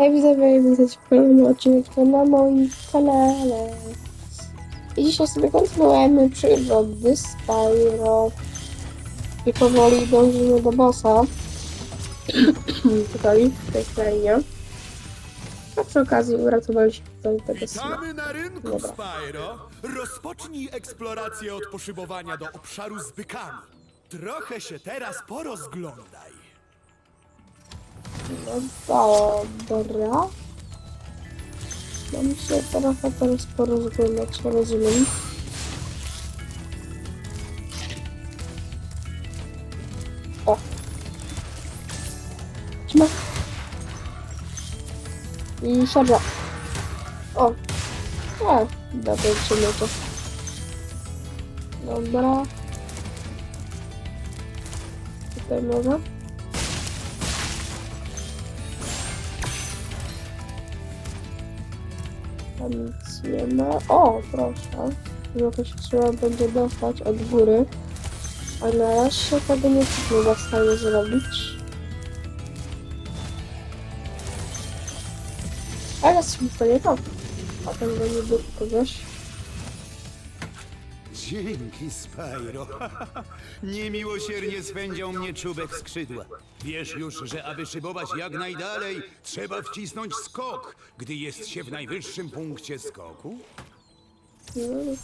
Hej widzowie, witajcie w kolejnym odcinku na moim kanale. I dzisiaj sobie kontynuujemy przygody Spyro. I powoli dążymy do bossa. Tutaj, w tej krainie. A przy okazji uratowaliśmy tutaj tego syna. Witamy na rynku, Dobra. Spyro! Rozpocznij eksplorację od poszybowania do obszaru z bykami. Trochę się teraz porozglądaj. No dobra. Mam się trochę teraz porozglądać, rozumiem. O! Trzyma. I szarża. O! A, dobra, trzyma to. Dobra. Tutaj może? Tam nic nie ma. O, proszę. Jakoś trzeba będzie dostać od góry. A na razie tego nie jesteśmy w stanie zrobić. Ale stanie to. A tam go nie było kogoś. Dzięki, Spyro. Niemiłosiernie swędział mnie czubek skrzydła. Wiesz już, że aby szybować jak najdalej, trzeba wcisnąć skok, gdy jest się w najwyższym punkcie skoku? Mm,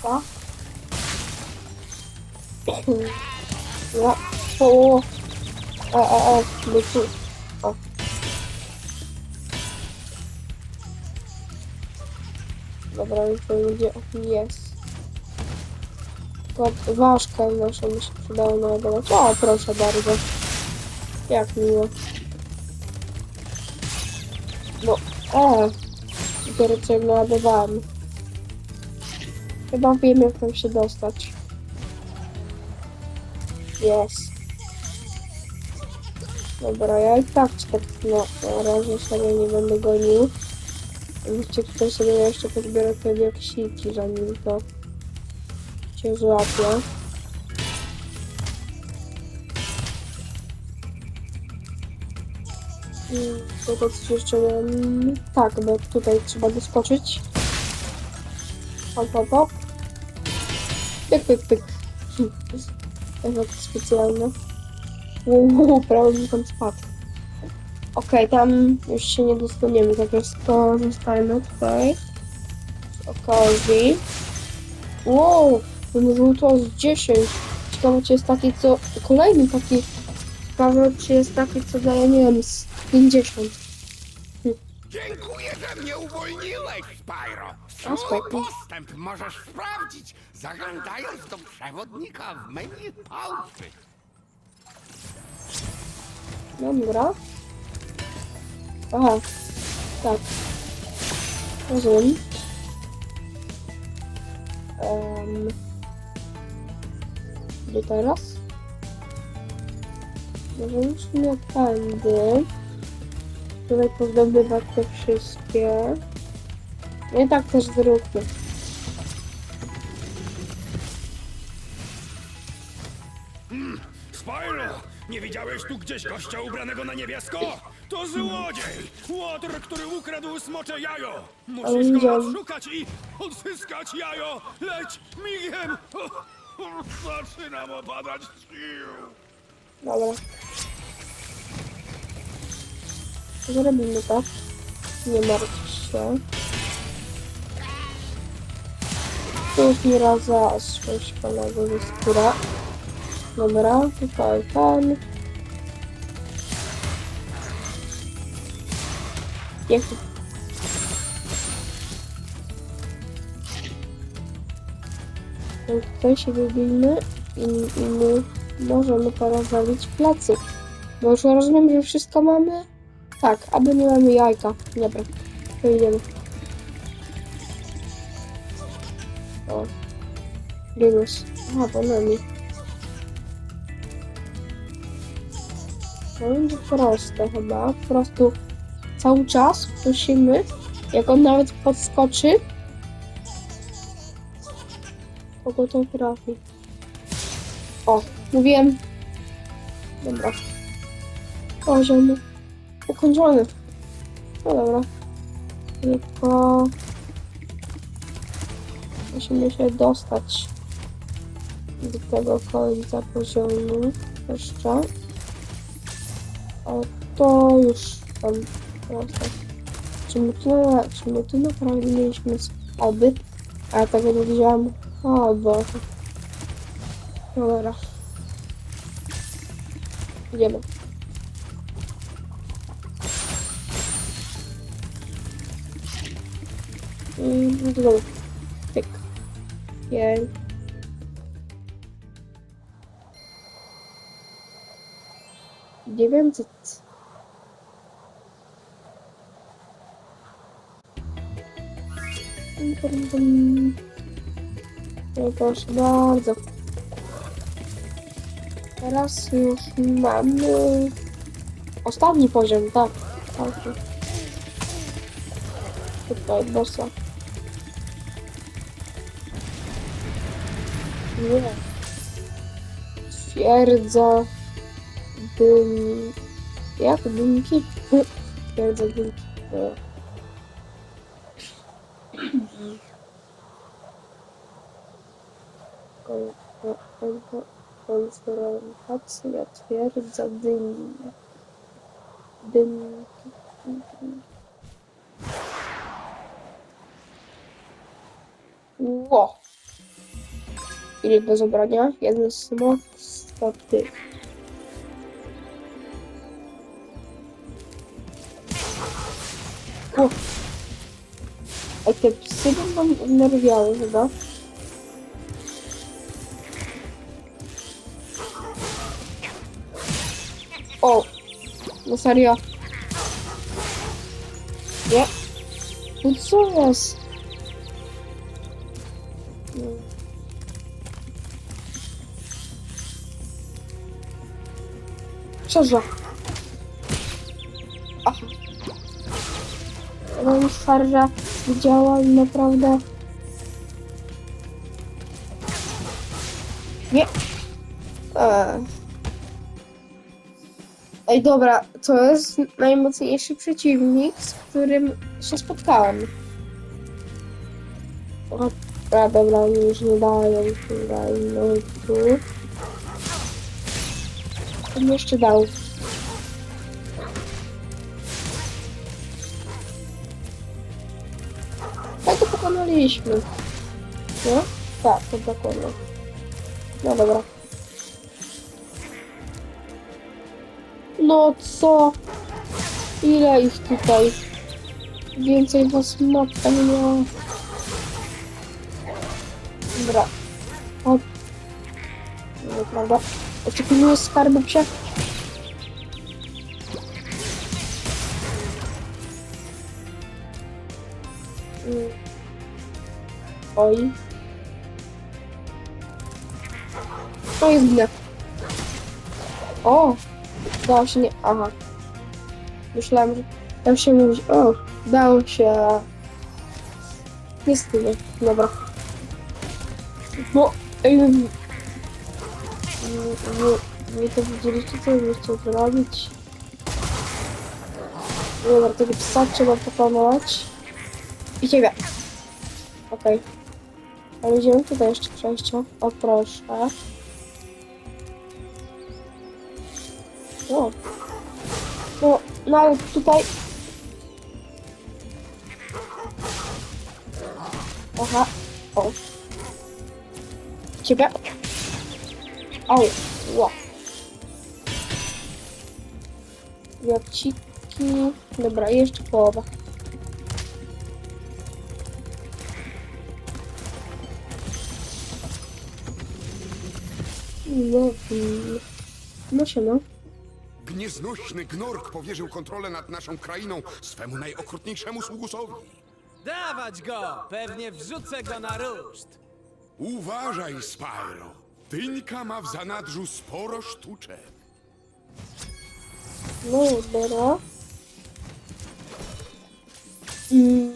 Dwa. Ja. O. A, a, a. My tu. O. Dobra, już to ludzie jest. To ważkę naszą mi się przydało naładować. O, proszę bardzo. Jak miło. No, e. Dopiero co ją naładowałem. Chyba wiem jak tam się dostać. Jest. Dobra, ja i tak tak na razie sobie nie będę gonił. Wiecie, tutaj sobie jeszcze pozbiorę te dioksiki, zanim to cię złapie. Tego coś jeszcze miałem... Tak, bo tutaj trzeba doskoczyć. Hop, hop, hop. Pyk, pyk, pyk. Efekt specjalny. Uuu, prawie mi tam spadł. Okej, tam już się nie dostaniemy, także skorzystajmy tutaj z okazji. Wow, ten żółto z 10. Ciekawe, czy jest taki, co... Kolejny taki... Ciekawe, czy jest taki, co daje, nie wiem, z 50. Dziękuję, że mnie uwolniłeś, Spyro. A, Swój spoko. postęp możesz sprawdzić, zaglądając do przewodnika w menu pałczy. Dobra. Aha, tak. Rozumiem. Um, gdzie teraz? Możemy w sumie tędy. Tutaj pozdobywać te wszystkie. No i tak też zróbmy. Spyro! Nie widziałeś tu gdzieś gościa ubranego na niebiesko? To złodziej! Łotr, który ukradł smocze jajo! Musisz go widziałem. odszukać i odzyskać jajo! Leć migiem! Zaczynam opadać sił! Dobra. Zrobimy to. Nie martw się. Tu mi raz za szkolnego ze skóra. Dobra, tutaj ten. Jak Tutaj się wybijmy i, i my możemy zrobić plecy. Bo już rozumiem, że wszystko mamy. Tak, aby nie mamy jajka. Dobra, to idziemy. O. Linus. Aha, to nami. To będzie proste chyba. Po prostu cały czas musimy, jak on nawet podskoczy, kogo to trafi. O, mówiłem. Dobra. Poziom ukończony. No dobra. Tylko... Musimy się dostać do tego końca poziomu jeszcze. A to już tam proste. Czy my tu, czy naprawdę mieliśmy oby? A ja tego nie. O Boże. No Dobra. Idziemy. I no to dobra. Tyk. Jej. Dziewięćset. Pum, pum, pum. No proszę bardzo. Teraz już mamy ostatni poziom, tak. tak. Tutaj bossa. Nie. Twierdza dym... Jak? Dymki? Twierdza dymki. конфронтация твердзадынья. Дыньки. Во! Или без броня, я не смог стопы. О! Это сильно нервяло, да? O! No serio. Nie. No co jest? Mm. Co za? Aha. Mam widziała i naprawdę... Nie. Eee. Ej, dobra, to jest najmocniejszy przeciwnik, z którym się spotkałem. O, dobra, oni już nie dają, daj, no tu. Mi jeszcze dał? Tak to pokonaliśmy. No? Tak, to dokładnie. No dobra. No co? Ile ich tutaj? Więcej was matka nie miała. Dobra. O. Jeszcze pilnuję skarbu psie. Mm. Oj. To jest źle. O! Dało się nie... Aha. Myślałem, że... Dało się mówić... O! Dało się... Jest nie. Dobra. No... Ej... Wy, wy, wy to widzieliście, co bym chciał zrobić? Dobra, tego psa trzeba pokonać. I ciebie. Okej. Ale idziemy tutaj jeszcze przejścia. O proszę. O. No, no tutaj... Aha. O. Ciebie. O. Ło. Jaciki. Dobra, jeszcze połowa. Mm, no się no. Gnieznośny Gnork powierzył kontrolę nad naszą krainą swemu najokrutniejszemu sługusowi. Dawać go! Pewnie wrzucę go na ruszt. Uważaj, Spyro. Tyńka ma w zanadrzu sporo sztuczek. No dobra. Mm.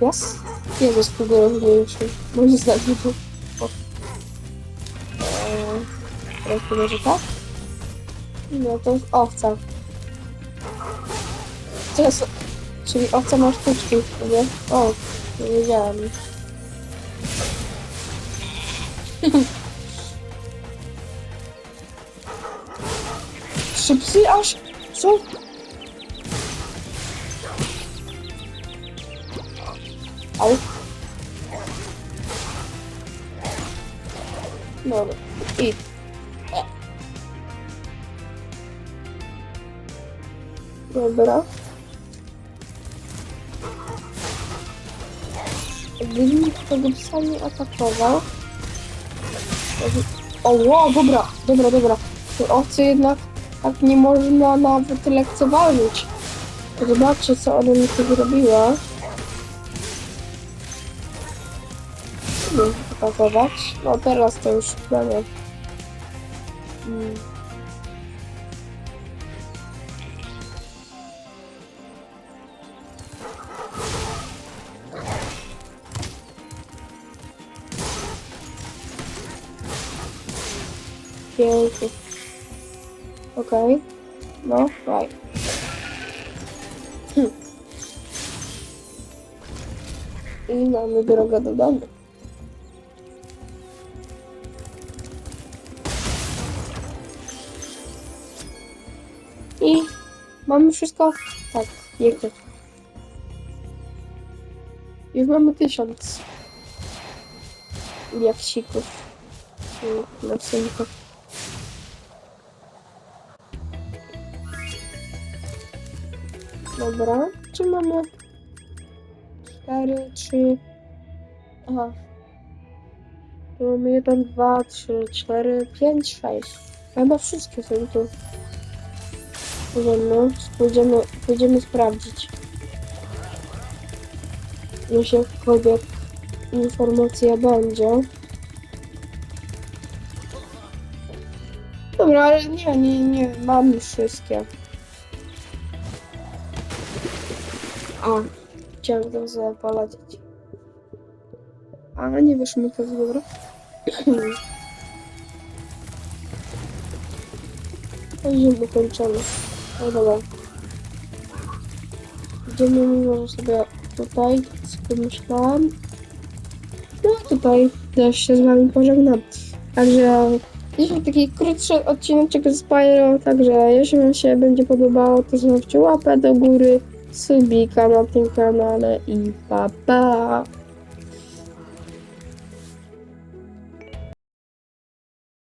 Jas? Jezus, tego rozumniejszy. Moim zdaniem to... O. Eee, teraz to może tak? No to jest owca. Co jest... Czyli owca ma sztuczki w sobie. O, nie wiedziałem. Trzy aż? Co? Au. Dobra. I... Dobra. Gdybym tego psa nie atakował... O, wow, dobra, dobra, dobra. Te owce jednak tak nie można nawet lekceważyć. Zobaczcie, co ona mi tu zrobiła. Atakować. No teraz to już chyba nie. Mm. Pięknie. Okej. No, daj. Hm. I mamy drogę do domu. I mamy wszystko? Tak, pięknie. Już mamy tysiąc jaksików i na synku. Dobra, czy mamy cztery, trzy... Aha. Tu mamy jeden, dwa, trzy, cztery, pięć, sześć. Chyba wszystkie są tu. Porządno. Pójdziemy, pójdziemy sprawdzić. Jeśli jakakolwiek informacja będzie. Dobra, ale nie, nie, nie, mam wszystkie. A, chciałem to sobie polecieć. A, nie wiesz mi to dobra. Poziom ukończony. No dobra. Idziemy mimo że sobie tutaj, co pomyślałam. No tutaj też się z wami pożegnam. Także dzisiaj taki krótszy odcinek z Spyro, także jeśli wam się będzie podobało, to zostawcie łapę do góry, subika na tym kanale i pa pa!